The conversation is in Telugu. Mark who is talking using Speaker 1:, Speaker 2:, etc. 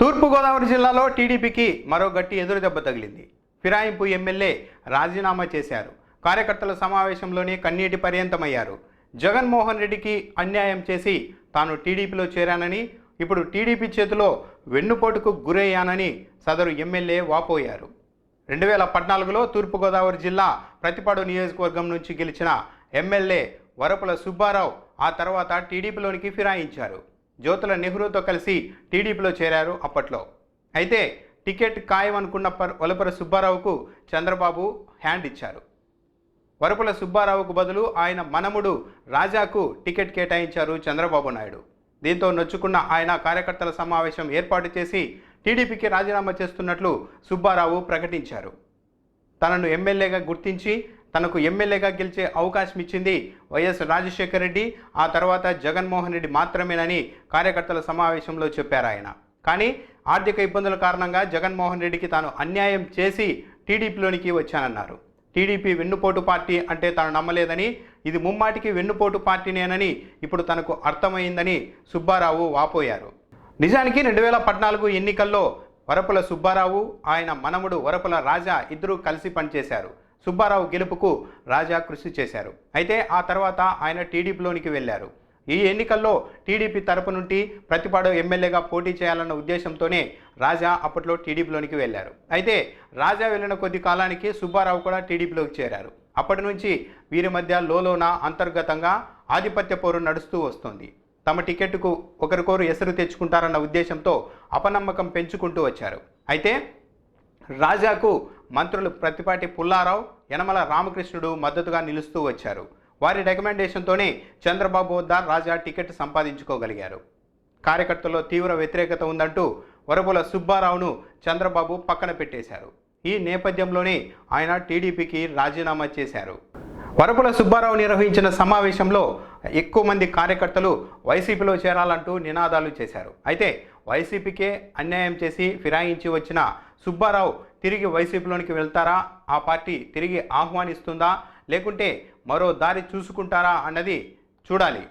Speaker 1: తూర్పుగోదావరి జిల్లాలో టీడీపీకి మరో గట్టి ఎదురు దెబ్బ తగిలింది. ఫిరాయింపు ఎమ్మెల్యే రాజీనామా చేశారు. కార్యకర్తల సమావేశంలోనే కన్నీటి పర్యంతమయ్యారు. జగన్మోహన్ రెడ్డికి అన్యాయం చేసి తాను టీడీపీలో చేరానని ఇప్పుడు టీడీపీ చేతిలో వెన్నుపోటుకు గురయ్యానని సదరు ఎమ్మెల్యే వాపోయారు. రెండు వేల పద్నాలుగులో తూర్పుగోదావరి జిల్లా ప్రతిపాడు నియోజకవర్గం నుంచి గెలిచిన ఎమ్మెల్యే వరపుల సుబ్బారావు ఆ తర్వాత టీడీపీలోనికి ఫిరాయించారు. జ్యోతుల నెహ్రూతో కలిసి టీడీపీలో చేరారు అప్పట్లో. అయితే టికెట్ ఖాయమనుకున్న పర్ సుబ్బారావుకు చంద్రబాబు హ్యాండ్ ఇచ్చారు. వరపుల సుబ్బారావుకు బదులు ఆయన మనముడు రాజాకు టికెట్ కేటాయించారు చంద్రబాబు నాయుడు. దీంతో నొచ్చుకున్న ఆయన కార్యకర్తల సమావేశం ఏర్పాటు చేసి టీడీపీకి రాజీనామా చేస్తున్నట్లు సుబ్బారావు ప్రకటించారు. తనను ఎమ్మెల్యేగా గుర్తించి తనకు ఎమ్మెల్యేగా గెలిచే అవకాశం ఇచ్చింది వైఎస్ రాజశేఖర రెడ్డి. ఆ తర్వాత జగన్మోహన్ రెడ్డి మాత్రమేనని కార్యకర్తల సమావేశంలో చెప్పారు ఆయన. కానీ ఆర్థిక ఇబ్బందుల కారణంగా జగన్మోహన్ రెడ్డికి తాను అన్యాయం చేసి టీడీపీలోనికి వచ్చానన్నారు. టీడీపీ వెన్నుపోటు పార్టీ అంటే తాను నమ్మలేదని ఇది ముమ్మాటికి వెన్నుపోటు పార్టీనేనని ఇప్పుడు తనకు అర్థమైందని సుబ్బారావు వాపోయారు. నిజానికి రెండు వేల పద్నాలుగు ఎన్నికల్లో వరపుల సుబ్బారావు ఆయన మనముడు వరపుల రాజా ఇద్దరూ కలిసి పనిచేశారు. సుబ్బారావు గెలుపుకు రాజా కృషి చేశారు. అయితే ఆ తర్వాత ఆయన టీడీపీలోనికి వెళ్ళారు. ఈ ఎన్నికల్లో టీడీపీ తరపు నుండి ప్రతిపాడు ఎమ్మెల్యేగా పోటీ చేయాలన్న ఉద్దేశంతోనే రాజా అప్పట్లో టీడీపీలోనికి వెళ్ళారు. అయితే రాజా వెళ్ళిన కొద్ది కాలానికి సుబ్బారావు కూడా టీడీపీలోకి చేరారు. అప్పటి నుంచి వీరి మధ్య లోలోన అంతర్గతంగా ఆధిపత్య పోరు నడుస్తూ వస్తుంది. తమ టికెట్కు ఒకరికొరు ఎసరు తెచ్చుకుంటారన్న ఉద్దేశంతో అపనమ్మకం పెంచుకుంటూ వచ్చారు. అయితే రాజాకు మంత్రులు ప్రతిపాటి పుల్లారావు యనమల రామకృష్ణుడు మద్దతుగా నిలుస్తూ వచ్చారు. వారి రికమెండేషన్తోనే చంద్రబాబు వద్ద రాజా టికెట్ సంపాదించుకోగలిగారు. కార్యకర్తల్లో తీవ్ర వ్యతిరేకత ఉందంటూ వరపుల సుబ్బారావును చంద్రబాబు పక్కన పెట్టేశారు. ఈ నేపథ్యంలోనే ఆయన టీడీపీకి రాజీనామా చేశారు. వరపుల సుబ్బారావు నిర్వహించిన సమావేశంలో ఎక్కువ మంది కార్యకర్తలు వైసీపీలో చేరాలంటూ నినాదాలు చేశారు. అయితే వైసీపీకే అన్యాయం చేసి ఫిరాయించి వచ్చిన సుబ్బారావు తిరిగి వైసీపీలోనికి వెళ్తారా? ఆ పార్టీ తిరిగి ఆహ్వానిస్తుందా? లేకుంటే మరో దారి చూసుకుంటారా అన్నది చూడాలి.